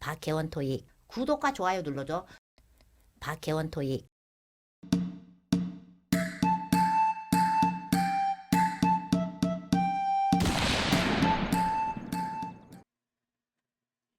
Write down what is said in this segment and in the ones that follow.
박혜원 토익 구독과 좋아요 눌러줘. 박혜원 토익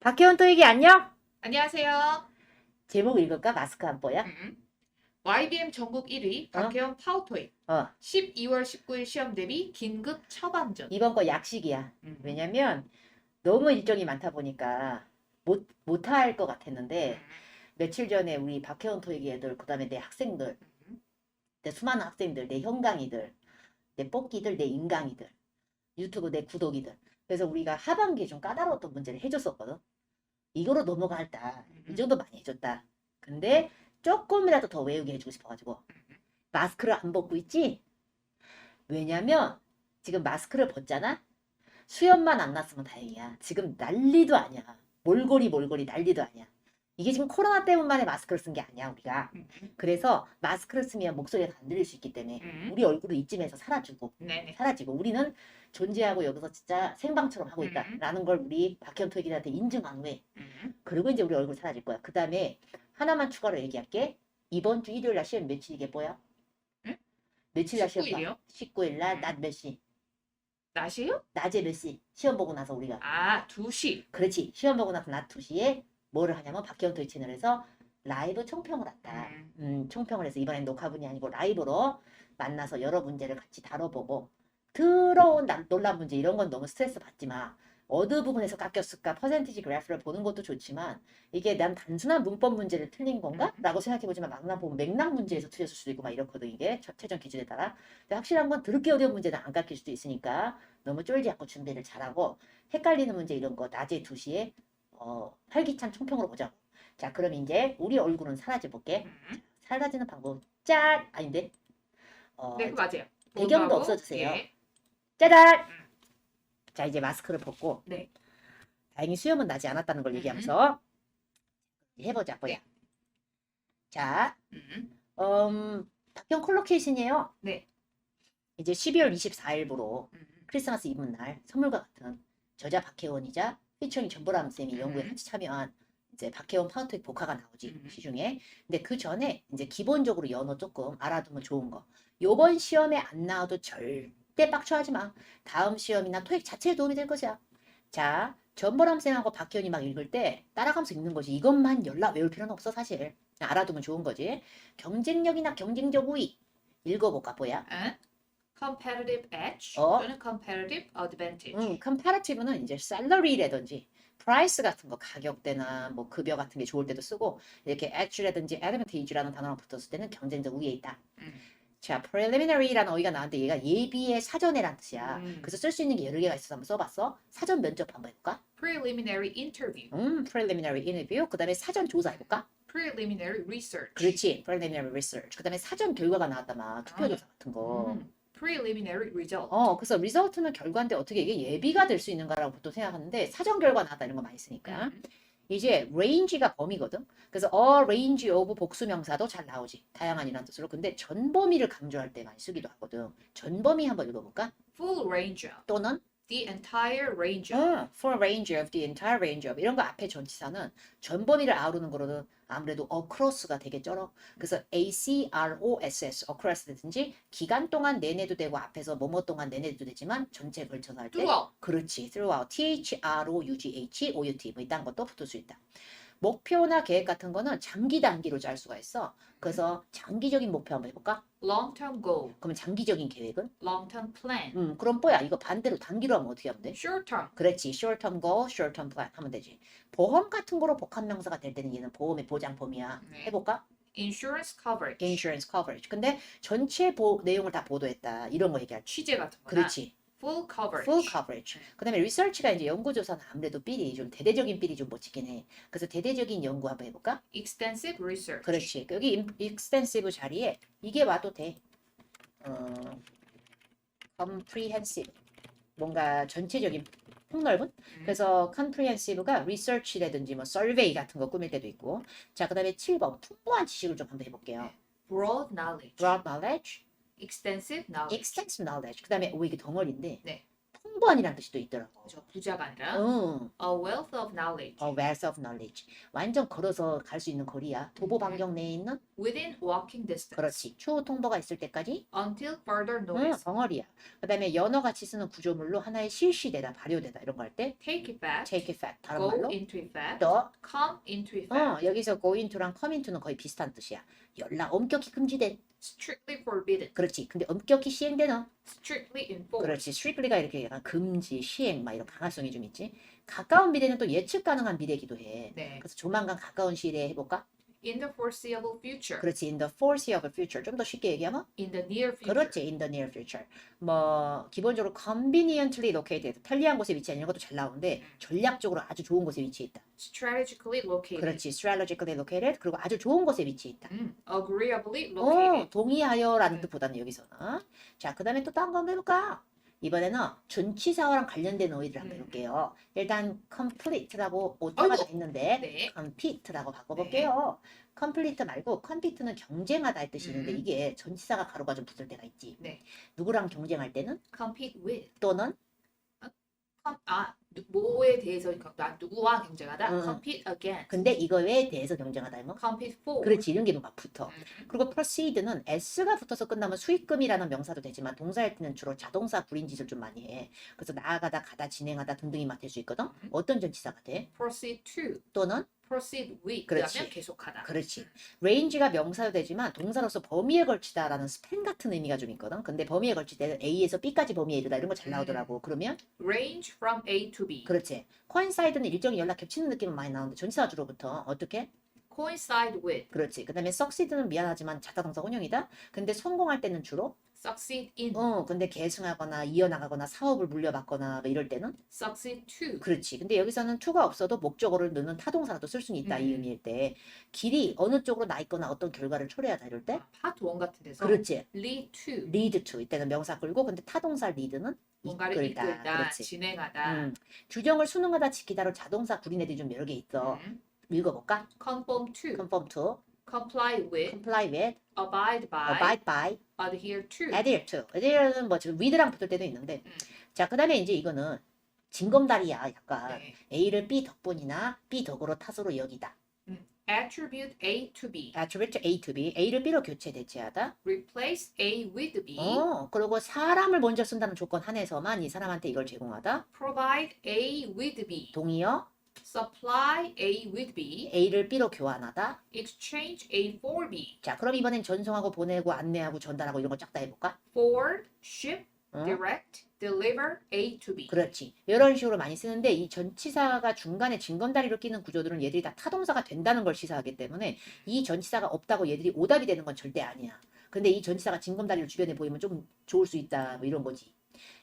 박혜원 토익이 안녕. 안녕하세요. 제목 읽을까? 마스크 안 뽀야? 음. YBM 전국 1위 어? 박혜원 파워토익 어 12월 19일 시험 대비 긴급 처방전. 이번 거 약식이야. 음. 왜냐면 너무 일정이 많다 보니까 못 못할 것 같았는데 며칠 전에 우리 박혜원 토익 애들 그 다음에 내 학생들 음. 내 수많은 학생들, 내 현강이들, 내 뽑기들, 내 인강이들, 유튜브 내 구독이들. 그래서 우리가 하반기에 좀 까다로웠던 문제를 해줬었거든. 이거로 넘어갈다. 이 정도 많이 해줬다. 근데 조금이라도 더 외우게 해주고 싶어가지고 마스크를 안 벗고 있지? 왜냐면 지금 마스크를 벗잖아? 수염만 안 났으면 다행이야. 지금 난리도 아니야. 몰골이 몰골이 난리도 아니야. 이게 지금 코로나 때문만에 마스크를 쓴 게 아니야, 우리가. 음. 그래서 마스크를 쓰면 목소리가 안 들릴 수 있기 때문에 음. 우리 얼굴은 이쯤에서 사라지고 네네. 사라지고 우리는 존재하고 여기서 진짜 생방처럼 하고 음. 있다라는 걸 우리 박현 토익이한테 인증한 후에 음. 그리고 이제 우리 얼굴 사라질 거야. 그 다음에 하나만 추가로 얘기할게. 이번 주 일요일 날 시험 며칠이게 뭐야? 응? 며칠 날 시험 19일이요? 19일 날 음. 낮몇 시? 낮이요? 낮에 몇 시? 시험 보고 나서 우리가 아 2시. 그렇지. 시험 보고 나서 낮 2시에 뭐를 하냐면 박현 토익 채널에서 라이브 총평을 한다. 음. 음, 총평을 해서 이번엔 녹화분이 아니고 라이브로 만나서 여러 문제를 같이 다뤄보고 들어온 난- 논란 문제 이런 건 너무 스트레스 받지 마. 어느 부분에서 깎였을까 퍼센티지 그래프를 보는 것도 좋지만 이게 난 단순한 문법 문제를 틀린 건가? 음. 라고 생각해보지만 막나 보면 맥락 문제에서 틀렸을 수도 있고 막 이렇거든 이게 처- 최종 기준에 따라 근데 확실한 건 드럽게 어려운 문제는 안 깎일 수도 있으니까 너무 쫄지 않고 준비를 잘하고 헷갈리는 문제 이런 거 낮에 2시에 어, 활기찬 총평으로 보자고 자 그럼 이제 우리 얼굴은 사라져 볼게 음. 사라지는 방법 짠 아닌데 어, 네, 그 맞아요. 배경도? 없어주세요. 예. 짜잔 음. 자 이제 마스크를 벗고 네. 다행히 수염은 나지 않았다는 걸 음. 얘기하면서 해보자 뭐야 네. 자 음. 음, 박경 콜로케이션이에요 네. 이제 12월 24일부로 음. 크리스마스 이브 날 선물과 같은 저자 박혜원이자 피처링 전보람 쌤이 연구에 음. 같이 참여한 이제 박혜원 파운트의 복화가 나오지 음. 시중에 근데 그 전에 이제 기본적으로 연어 조금 알아두면 좋은 거 요번 시험에 안 나와도 절대 빡쳐 하지 마 다음 시험이나 토익 자체에 도움이 될 것이야 자 전보람 쌤하고 박혜원이 막 읽을 때 따라가면서 읽는 거지 이것만 연락 외울 필요는 없어 사실 그냥 알아두면 좋은 거지 경쟁력이나 경쟁적 우위 읽어볼까 뭐야 아, competitive edge 어? 또는 competitive advantage. 음, 컴파라티브는 이제 salary라든지 price 같은 거 가격대나 뭐 급여 같은 게 좋을 때도 쓰고 이렇게 edge라든지 advantage라는 단어가 붙었을 때는 경쟁적 우위에 있다. 음. 자, preliminary라는 어휘가 나왔는데 얘가 예비의 사전에란 뜻이야. 음. 그래서 쓸 수 있는 게 여러 개가 있어서 한번 써봤어. 사전 면접 한번 해볼까? preliminary interview. 음, preliminary interview. 그 다음에 사전 조사 해볼까? preliminary research. 그렇지, preliminary research. 그 다음에 사전 결과가 나왔다마 투표 아. 조사 같은 거. 음. preliminary result. 어, 그래서 result는 결과인데 어떻게 이게 예비가 될 수 있는가라고 보통 생각하는데 사전 결과 나왔다 이런 거 많이 쓰니까. 음. 이제 range가 범위거든. 그래서 a range of 복수 명사도 잘 나오지. 다양한이라는 뜻으로. 근데 전범위를 강조할 때 많이 쓰기도 하거든. 전범위 한번 읽어볼까? full range. 또는 the entire range of. 어, for range of the entire range of 이런 거 앞에 전치사는 전범위를 아우르는 거로는 아무래도 across가 쩔어. 그래서 A C R O S S across든지 기간 동안 내내도 되고 앞에서 뭐뭐 동안 내내도 되지만 전체에 걸쳐서 할 때 throughout. 그렇지. throughout. T-H-R-O-U-G-H, O-U-T 뭐 이딴 것도 붙을 수 있다. 목표나 계획 같은 거는 장기 단기로 짤 수가 있어. 그래서 장기적인 목표 한번 해볼까? long-term goal. 그러면 장기적인 계획은? long-term plan. 음, 그럼 뭐야? 이거 반대로 단기로 하면 어떻게 하면 돼? short-term. 그렇지. short term goal, short term plan 하면 되지. 보험 같은 거로 복합 명사가 될 때는 얘는 보험의 보장범위야. 네. 해볼까? insurance coverage. insurance coverage. 근데 전체 보, 내용을 다 보도했다. 이런 거 얘기할 때. 취재 같은 거나 그렇지. Full coverage. full coverage. 그다음에 research가 이제 연구조사는 아무래도 삘이 좀 대대적인 삘이 좀못 치긴 해. 그래서 대대적인 연구 한번 해볼까? extensive research. 그렇지. 여기 임- extensive 자리에 이게 와도 돼. 어, comprehensive. 뭔가 전체적인 폭넓은? 음. 그래서 comprehensive가 research라든지 뭐 survey 같은 거 꾸밀 때도 있고. 자, 그다음에 7번 풍부한 지식을 좀 한번 해볼게요. broad knowledge. broad knowledge, extensive knowledge. extensive knowledge. 그다음에 오 이게 덩어리인데 네. 풍부한이라는 뜻이 또 있더라고. 그죠. 부자가 아니라 응. a wealth of knowledge A wealth of knowledge. 완전 걸어서 갈 수 있는 거리야. 도보 음. 반경 내에 있는 within walking distance 그렇지. 추후 통보가 있을 때까지 until further 응, notice 덩어리야. 그다음에 연어 같이 쓰는 구조물로 하나의 실시되다, 발효되다 이런 거 할 때 take effect, take effect 다른 go 말로 into effect, 또 come into effect, 어, 여기서 go into랑 come into는 거의 비슷한 뜻이야. 연락 엄격히 금지된. Strictly forbidden, 그렇지. 근데 엄격히 시행되는. strictly enforced, 그렇지. strictly가 이렇게 약간 금지, 시행 막 이런 강화성이 좀 있지. 가까운 미래는 또 예측 가능한 미래기도 해. 네. 그래서 조만간 가까운 시일에 해볼까? In the foreseeable future, 그렇지. in the foreseeable future. 좀 더 쉽게 얘기하면 in the near future, 그렇지. in the near future. 뭐 기본적으로 conveniently located. 편리한 곳에 위치한 이런 것도 잘 나오는데 전략적으로 아주 좋은 곳에 위치해 있다. strategically located, 그렇지. strategically located. 그리고 아주 좋은 곳에 위치해 있다. 음, agreeably 어, located, 동의하여라는 음. 뜻보다는 여기서는. 자, 그 다음에 또딴거 한번 해볼까? 이번에는 전치사와랑 관련된 어휘를 한번 음. 해볼게요. 일단 complete라고 오타가 아이고. 있는데 네, compete라고 바꿔볼게요. complete 말고 compete는 경쟁하다 할 뜻이 있는데 음. 이게 전치사가 가로가 좀 붙을 때가 있지. 네. 누구랑 경쟁할 때는 compete with, 또는 com- 아 누- 뭐에 대해서 겨- 나 누구와 경쟁하다, 응. compete against, 근데 이거에 대해서 경쟁하다 하면 compete for, 그렇지 이런 게막 붙어. 음, 그리고 proceed는 s가 붙어서 끝나면 수익금이라는 명사도 되지만 동사할 때는 주로 자동사 구린 짓을 좀 많이 해. 그래서 나아가다, 가다, 진행하다 등등이 맡을 수 있거든. 음. 어떤 전치사가 돼? proceed to, 또는 proceed with, 그렇지. 계속하다. 그렇지. range가 명사도 되지만 동사로서 범위에 걸치다라는 스팬 같은 의미가 좀 있거든. 근데 범위에 걸칠 때는 A에서 B까지 범위에 이르다 이런 거잘 음. 나오더라고. 그러면 range from A to B, 그렇지. coincide는 일정이 연락 겹치는 느낌은 많이 나오는데 전치사 주로부터 어떻게? coincide with, 그렇지. 그다음에 succeed는 미안하지만 자타동사 혼용이다. 근데 성공할 때는 주로 succeed in, 어 근데 계승하거나 이어나가거나 사업을 물려받거나 뭐 이럴 때는 succeed to, 그렇지. 근데 여기서는 to가 없어도 목적어를 넣는 타동사라도 쓸 수는 있다 이 음. 의미일 때 길이 어느 쪽으로 나 있거나 어떤 결과를 초래하다 이럴 때 아, part 1 같은 데서 그렇지. lead to, lead to 이때는 명사 끌고 근데 타동사 lead는 뭔가를 이끌다. 이끌다, 그렇지. 진행하다. 음. 규정을 수능하다 지키다로 자동사 구린 애들이 좀 여러 개 있어. 음. 읽어볼까? conform to, conform to, comply with, comply with, abide by, abide by, adhere to. adhere to. adhere는 뭐 지금 with랑 붙을 때도 있는데. 음. 자, 그 다음에 이제 이거는 징검다리야. 약간 네. A를 B 덕분이나 B 덕으로 탓으로 여기다. Attribute A to B, attribute A to B. A를 B로 교체 대체하다. replace A with B, 어, 그리고 사람을 먼저 쓴다는 조건 한해서만 이 사람한테 이걸 제공하다. provide A with B, 동의어 supply A with B, A를 B로 교환하다. exchange A for B, 자, 그럼 이번엔 전송하고 보내고 안내하고 전달하고 이런 거 쫙 다 해볼까? forward, ship, 어? direct, deliver A to B. 그렇지. 이런 식으로 많이 쓰는데 이 전치사가 중간에 징검다리로 끼는 구조들은 얘들이 다 타동사가 된다는 걸 시사하기 때문에 이 전치사가 없다고 얘들이 오답이 되는 건 절대 아니야. 근데 이 전치사가 징검다리로 주변에 보이면 좀 좋을 수 있다. 뭐 이런 거지.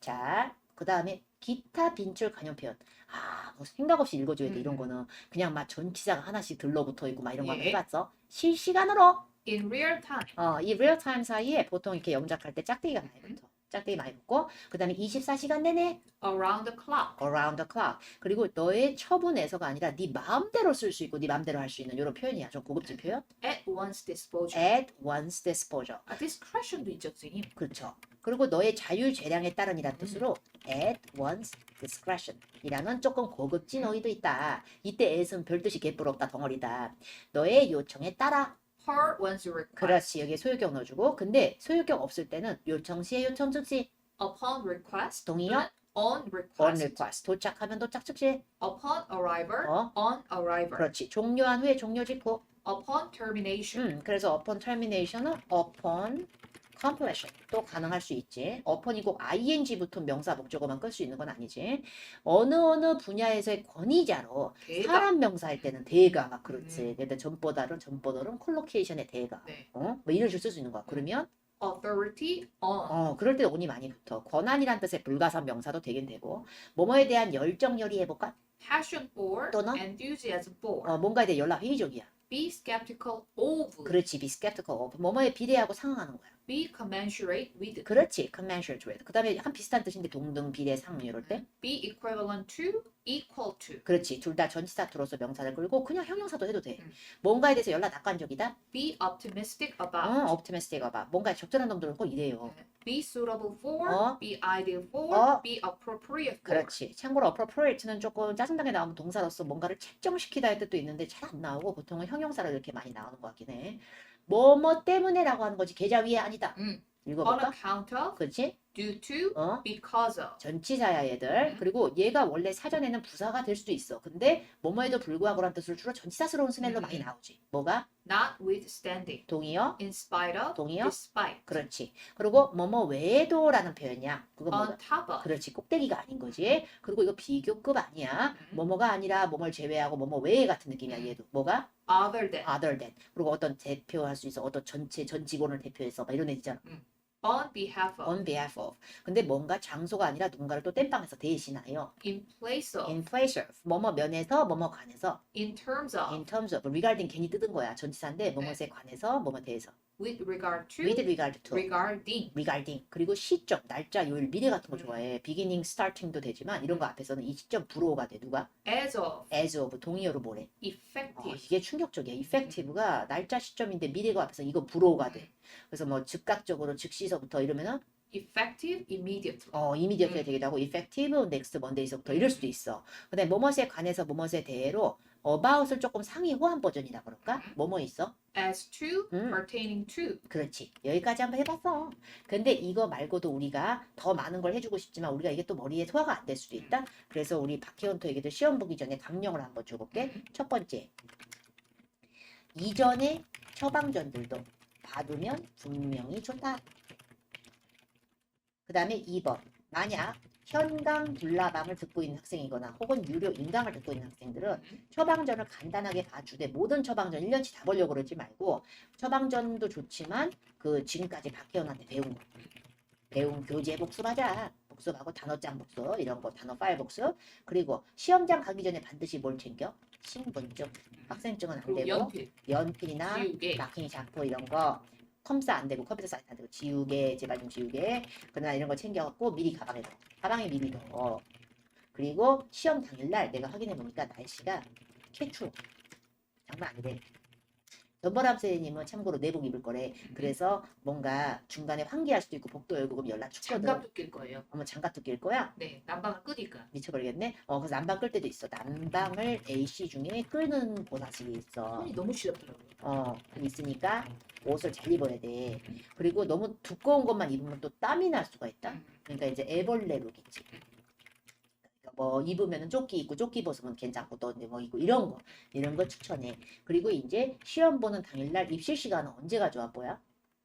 자, 그 다음에 기타 빈출 간용 표현. 아, 뭐 생각 없이 읽어줘야 돼. 이런 음. 거는 그냥 막 전치사가 하나씩 들러붙어 있고 막 이런 거 예. 해봤어. 실시간으로 in real time, 어, 이 리얼타임 사이에 보통 이렇게 영작할 때 짝대기가 많이 붙어. 짝대기 많이 붙고 그 다음에 24시간 내내 around the clock, around the clock. 그리고 너의 처분에서가 아니라 네 마음대로 쓸 수 있고 네 마음대로 할 수 있는 이런 표현이야. 좀 고급진 표현. at one's disposal. at one's disposal. 아, discretion도 있죠, 선생님. 그렇죠. 그리고 너의 자유 재량에 따른이라는 뜻으로 at one's discretion 이라는 조금 고급진 어휘도 있다. 이때 at은 별 뜻이 개뿔 없다 덩어리다. 너의 요청에 따라 per one's request. 그렇지 여기에 소유격 넣어주고 근데 소유격 없을 때는 요청 시에 요청 즉시 upon request, 동의어 on on request, request 도착하면 도착 즉시 upon arrival, 어 on arrival, 그렇지 종료한 후에 종료 직후 upon termination, 음, 그래서 upon termination은 upon completion 또 가능할 수 있지. upon이 꼭 ing 붙은 명사 목적어만 끌 수 있는 건 아니지. 어느 어느 분야에서의 권위자로 대가. 사람 명사할 때는 대가 막 그렇지. 음. 근데 전보다는 전보다는 콜로케이션의 대가. 네. 어? 뭐 이런 식으로 쓸수 있는 거야. 그러면 authority on, 어, 그럴 때 온이 많이 붙어. 권한이란 뜻의 불가산 명사도 되긴 되고. 뭐뭐에 대한 열정 열이 해볼까? passion for, 또는? enthusiasm for, 어, 뭔가에 대해 연락 회의적이야. be skeptical of, 그렇지. be skeptical of. 뭐뭐에 비례하고 상응하는 거야. Be commensurate with. 그렇지. commensurate with. 그 다음에 한 비슷한 뜻인데 동등, 비례, 상류 이럴 때. be equivalent to, equal to. 그렇지. 둘 다 전치사투로서 명사를 끌고 그냥 형용사도 해도 돼. 음. 뭔가에 대해서 연락 낙관적이다. be optimistic 어, about. optimistic about. 뭔가에 적절한 놈들은 꼭 이래요. be suitable for, 어. be ideal for, 어. be appropriate for. 그렇지. 참고로 appropriate는 조금 짜증나게 나오면 동사로서 뭔가를 책정시키다 할 뜻도 있는데 잘 안 나오고 보통은 형용사로 이렇게 많이 나오는 것 같긴 해. 뭐뭐 때문에라고 하는 거지. 계좌 위에 아니다. 음. on 읽어볼까? account of, 그렇지? Due to, 어? because of. 전치사야 얘들. 음. 그리고 얘가 원래 사전에는 부사가 될 수도 있어. 근데 뭐뭐에도 불구하고란 뜻으로 주로 전치사스러운 스멜로 음. 많이 나오지. 뭐가? notwithstanding, 동의어? in spite of, 동의어? despite, 그렇지. 그리고 뭐뭐 외에도라는 표현이야. 뭐가? on top of. 그렇지. 꼭대기가 아닌 거지. 그리고 이거 비교급 아니야. 음. 뭐뭐가 아니라 뭐뭘 제외하고 뭐뭐 외에 같은 느낌이야. 음. 얘도. 뭐가? other than, other than. 그리고 어떤 대표할 수 있어. 어떤 전체 전 직원을 대표해서 막 이런 애 있잖아. On behalf of, on behalf of. 근데 뭔가 장소가 아니라 누군가를 또 땜빵해서 대신하여. in place of, in place of. 뭐뭐 면에서 뭐뭐 관해서. in terms of, in terms of. regarding 괜히 뜯은 거야. 전치사인데 뭐뭐에 관해서 뭐뭐 대해서. With regard to, with regard to. regarding, regarding 그리고 시점, 날짜, 요일, 미래 같은 거 음. 좋아해. beginning, starting도 되지만 이런 거 앞에서는 이 시점 불어가 돼. 누가? as of, as of 동의어로 뭐래? 어, effective, 이게 충격적이야. effective가 날짜, 시점인데 미래가 앞에서 이거 불어가 돼. 그래서 뭐 즉각적으로 즉시서부터 이러면은 effective immediately. 어 immediately 음. 되기도 하고 effective next monday서부터 이럴 수도 있어. 근데 뭐뭐에 관해서 뭐뭐에 대해로 about을 조금 상위 호환 버전이라 그럴까? 음. 뭐뭐 있어? as to, 음. pertaining to. 그렇지. 여기까지 한번 해봤어. 근데 이거 말고도 우리가 더 많은 걸 해주고 싶지만 우리가 이게 또 머리에 소화가 안 될 수도 있다. 그래서 우리 박혜원토 얘기들 시험 보기 전에 강령을 한번 줘볼게. 첫 번째. 이전의 처방전들도 봐두면 분명히 좋다. 그 다음에 2번. 만약 현강 불나방을 듣고 있는 학생이거나 혹은 유료 인강을 듣고 있는 학생들은 처방전을 간단하게 봐주되 모든 처방전 1년치 다 보려고 그러지 말고 처방전도 좋지만 그 지금까지 박혜원한테 배운 거. 배운 교재 복습하자. 복습하고 단어장 복습 이런 거 단어 파일 복습. 그리고 시험장 가기 전에 반드시 뭘 챙겨? 신분증. 학생증은 안 그리고 되고 연필, 연필이나 지우개, 마킹 샤프 이런 거 컴사 안 되고 컴퓨터 사이트 안 되고 지우개 제발 좀 지우개 그러나 이런 거 챙겨갖고 미리 가방에 넣어. 가방에 미리 넣어. 그리고 시험 당일날 내가 확인해 보니까 날씨가 캐추 장난 아니래 전보람 선생님은 참고로 내복 입을 거래 그래서 뭔가 중간에 환기할 수도 있고 복도 열고 그럼 연락 춥거든 장갑도 낄 거예요. 어머 장갑도 낄 거야? 네, 난방을 끄니까. 미쳐버리겠네 어 그래서 난방 끌 때도 있어 난방을 AC 중에 끄는 보사식이 있어 손이 너무 시렵더라고요. 어, 있으니까 옷을 잘 입어야 돼. 그리고 너무 두꺼운 것만 입으면 또 땀이 날 수가 있다. 음. 그러니까 이제 애벌레 룩이지. 뭐 입으면은 조끼 입고 조끼 벗으면 괜찮고 또 뭐 입고 이런 거 이런 거 추천해. 그리고 이제 시험 보는 당일날 입실 시간은 언제가 좋아 보여?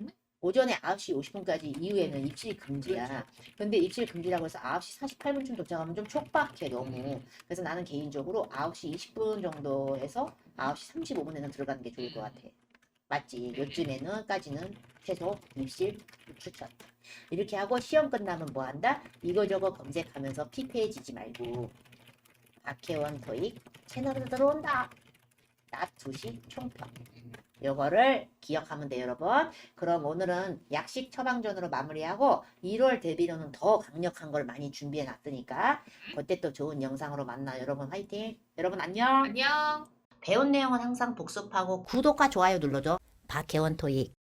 음? 오전에 9시 50분까지 이후에는 입실 금지야. 근데 입실 금지라고 해서 9시 48분쯤 도착하면 좀 촉박해 너무. 그래서 나는 개인적으로 9시 20분 정도에서 9시 35분에는 들어가는 게 좋을 것 같아. 맞지? 요즘에는까지는 최소 입실 추천. 이렇게 하고 시험 끝나면 뭐 한다? 이거저거 검색하면서 피폐해지지 말고 박혜원 토익 채널으로 들어온다. 낮 2시 총평. 요거를 기억하면 돼요, 여러분. 그럼 오늘은 약식 처방전으로 마무리하고 1월 대비로는 더 강력한 걸 많이 준비해 놨으니까 그때 또 좋은 영상으로 만나요. 여러분 화이팅. 여러분 안녕. 안녕. 배운 내용은 항상 복습하고 구독과 좋아요 눌러줘. 박혜원 토익.